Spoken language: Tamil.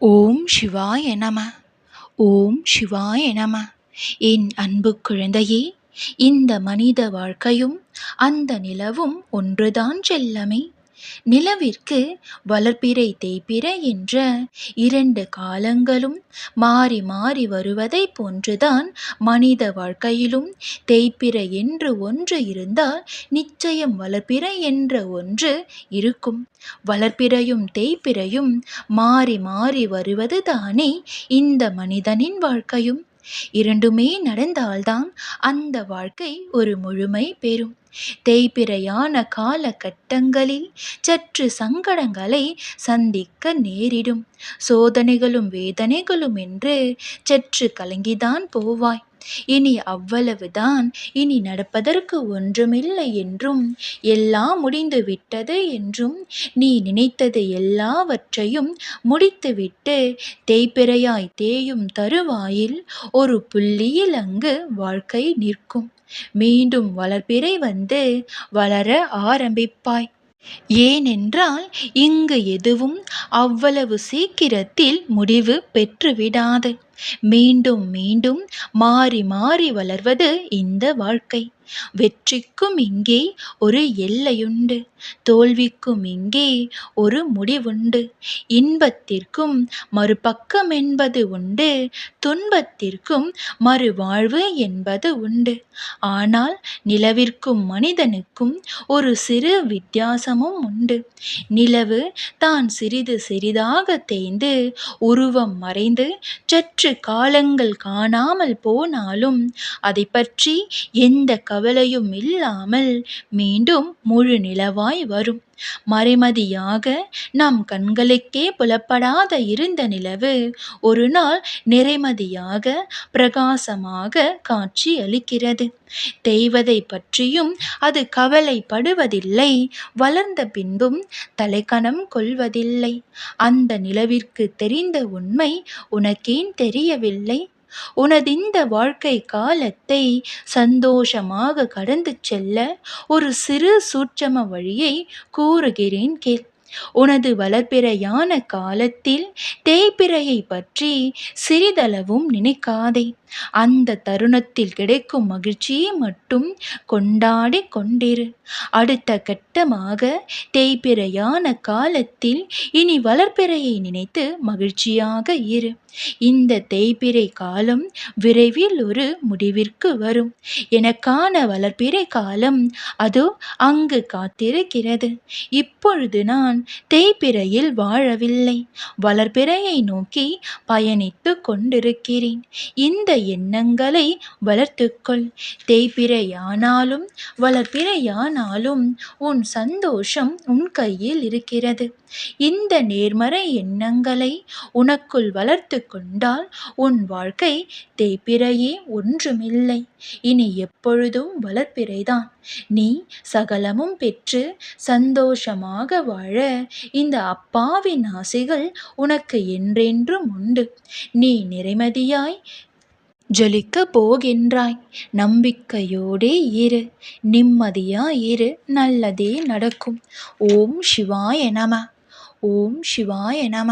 ஓம் சிவாய நம. ஓம் சிவாய நம. என் அன்பு குழந்தையே இந்த மனித வாழ்க்கையும் அந்த நிலவும் ஒன்றுதான் செல்லமே. நிலவிற்கு வளர்ப்பிறை தேய்பிறை என்ற இரண்டு காலங்களும் மாறி மாறி வருவதை போன்றுதான் மனித வாழ்க்கையிலும் தேய்பிறை என்று ஒன்று இருந்தால் நிச்சயம் வளர்ப்பிறை என்ற ஒன்று இருக்கும். வளர்ப்பிறையும் தேய்பிறையும் மாறி மாறி வருவது தானே இந்த மனிதனின் வாழ்க்கையும். இரண்டுமே நடந்தால்தான் அந்த வாழ்க்கை ஒரு முழுமை பெறும். தேய்பிறையான காலகட்டங்களில் சற்று சங்கடங்களை சந்திக்க நேரிடும். சோதனைகளும் வேதனைகளும் என்று சற்று கலங்கிதான் போவாய். இனி அவ்வளவுதான். இனி நடப்பதற்கு ஒன்றுமில்லை என்றும் எல்லாம் முடிந்து விட்டது என்றும் நீ நினைத்தது எல்லாவற்றையும் முடித்துவிட்டு தேய்பிறையாய் தேயும் தருவாயில் ஒரு புள்ளியில் அங்கு வாழ்க்கை நிற்கும். மீண்டும் வளர்பிறை வந்து வளர ஆரம்பிப்பாய். ஏனென்றால் இங்கு எதுவும் அவ்வளவு சீக்கிரத்தில் முடிவு பெற்றுவிடாது. மீண்டும் மீண்டும் மாறி மாறி வளர்வது இந்த வாழ்க்கை. வெற்றிக்கும் இங்கே ஒரு எல்லையுண்டு. தோல்விக்கும் இங்கே ஒரு முடிவுண்டு. இன்பத்திற்கும் மறுபக்கம் என்பது உண்டு. துன்பத்திற்கும் மறுவாழ்வு என்பது உண்டு. ஆனால் நிலவிற்கும் மனிதனுக்கும் ஒரு சிறு வித்தியாசமும் உண்டு. நிலவு தான் சிறிது சிறிதாக தேய்ந்து உருவம் மறைந்து சற்று காலங்கள் காணாமல் போனாலும் அதை பற்றி எந்த கவலையும் இல்லாமல் மீண்டும் முழு நிலவாய் வரும். மறைமதியாக நம் கண்களுக்கே புலப்படாத இருந்த நிலவு ஒரு நாள் நிறைமதியாக பிரகாசமாக காட்சி அளிக்கிறது. தெய்வதை பற்றியும் அது கவலைப்படுவதில்லை. வளர்ந்த பின்பும் தலைக்கணம் கொள்வதில்லை. அந்த நிலவிற்கு தெரிந்த உண்மை உனக்கேன் தெரியவில்லை. உனதிந்த வாழ்க்கை காலத்தை சந்தோஷமாக கடந்து செல்ல ஒரு சிறு சூட்சம வழியை கூறுகிறேன் கேள். உனது வளர்பிறையான காலத்தில் தேய்பிறையை பற்றி சிறிதளவும் நினைக்காதே. அந்த தருணத்தில் கிடைக்கும் மகிழ்ச்சியை மட்டும் கொண்டாடி கொண்டிரு. அடுத்த கட்டமாக தேய்பிறையான காலத்தில் இனி வளர்ப்பிறையை நினைத்து மகிழ்ச்சியாக இரு. இந்த தேய்பிறை காலம் விரைவில் ஒரு முடிவிற்கு வரும். எனக்கான வளர்ப்பிறை காலம் அது அங்கு காத்திருக்கிறது. இப்பொழுது நான் தேய்பிறையில் வாழவில்லை. வளர்ப்பிறையை நோக்கி பயணித்து கொண்டிருக்கிறேன். இந்த எண்ணங்களை வளர்த்துக்கொள். தேய்பிறையானாலும் வளர்ப்பிறையானாலும் உன் சந்தோஷம் உன் கையில் இருக்கிறது. இந்த நேர்மறை எண்ணங்களை உனக்குள் வளர்த்து கொண்டால் உன் வாழ்க்கை தேய்பிறையே ஒன்றுமில்லை. இனி எப்பொழுதும் வளர்ப்பிறைதான் நீ சகலமும் பெற்று சந்தோஷமாக வாழ இந்த அப்பாவின் ஆசைகள் உனக்கு என்றென்றும் உண்டு. நீ நிறைமதியாய் ஜொலிக்க போகின்றாய் நம்பிக்கையோடே இரு. நிம்மதியாயிரு. நல்லதே நடக்கும். ஓம் சிவாய நம. ஓம் சிவாய நம.